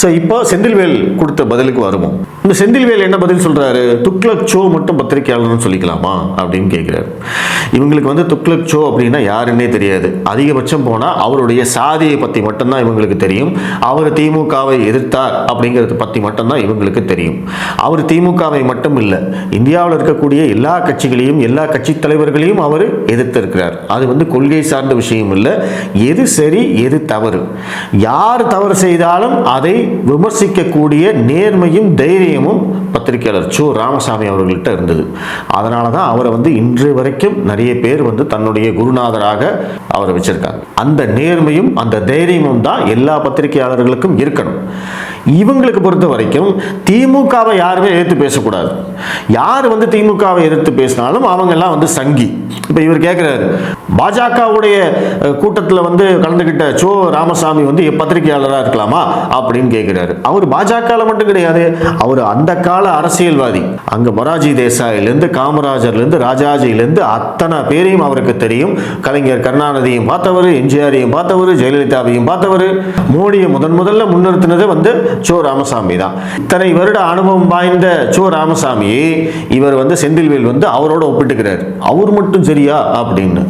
So இப்போ செந்தில்வேல் கொடுத்த பதிலுக்கு வருவோம். இந்த செந்தில்வேல் என்ன பதில் சொல்கிறாரு துக்ளக் சோ மட்டும் பத்திரிகையாளர்னு சொல்லிக்கலாமா? அப்படின்னு கேட்குறாரு இவங்களுக்கு வந்து துக்ளக் சோ அப்படின்னா யாருன்னே தெரியாது. அதிகபட்சம் போனால் அவருடைய சாதியை பற்றி மட்டும்தான் இவங்களுக்கு தெரியும். அவர் திமுகவை எதிர்த்தார் அப்படிங்கிறத பற்றி மட்டும்தான் இவங்களுக்கு தெரியும். அவர் திமுகவை மட்டும் இல்லை இந்தியாவில் இருக்கக்கூடிய எல்லா கட்சிகளையும் எல்லா கட்சி தலைவர்களையும் அவர் எதிர்த்திருக்கிறார். அது வந்து கொள்கை சார்ந்த விஷயம் இல்லை. எது சரி எது தவறு. யார் தவறு செய்தாலும் அதை விமர்சிக்கக்கூடிய நேர்மையும் தைரியமும் பத்திரிகையாளர் சு. ராமசாமி அவர்கள்ட்ட இருந்தது. அதனால தான் அவரை வந்து இன்று வரைக்கும் நிறைய பேர் வந்து தன்னுடைய குருநாதராக அவரை வச்சிருக்காங்க. அந்த நேர்மையும் அந்த தைரியமும் தான் எல்லா பத்திரிகையாளர்களுக்கும் இருக்கணும். இவங்களுக்கு பொறுத்த வரைக்கும் திமுகவை யாருமே எதிர்த்து பேசக்கூடாது. யார் வந்து திமுகவை எதிர்த்து பேசினாலும் அவங்க எல்லாம் வந்து சங்கி. இப்போ இவர் கேட்குறாரு பாஜகவுடைய கூட்டத்தில் வந்து கலந்துக்கிட்ட சோ. ராமசாமி வந்து பத்திரிகையாளராக இருக்கலாமா? அப்படின்னு கேட்கிறாரு. அவர் பாஜகவில் மட்டும் கிடையாது அவர் அந்த கால அரசியல்வாதி. அங்கே மொராஜி தேசாயிலேருந்து காமராஜர்லேருந்து ராஜாஜியிலேருந்து அத்தனை பேரையும் அவருக்கு தெரியும். கலைஞர் கருணாநிதியும் பார்த்தவர் எம்ஜிஆரையும் பார்த்தவர் ஜெயலலிதாவையும் பார்த்தவர். மோடியை முதன் முதல்ல முன்னிறுத்தினது வந்து சோ ராமசாமி தான். இத்தனை வருட அனுபவம் வாய்ந்த சோ ராமசாமியை இவர் வந்து செந்தில்வேல் வந்து அவரோட ஒப்பிட்டுக்கிறார். அவர் மட்டும் சரியா அப்படின்னு.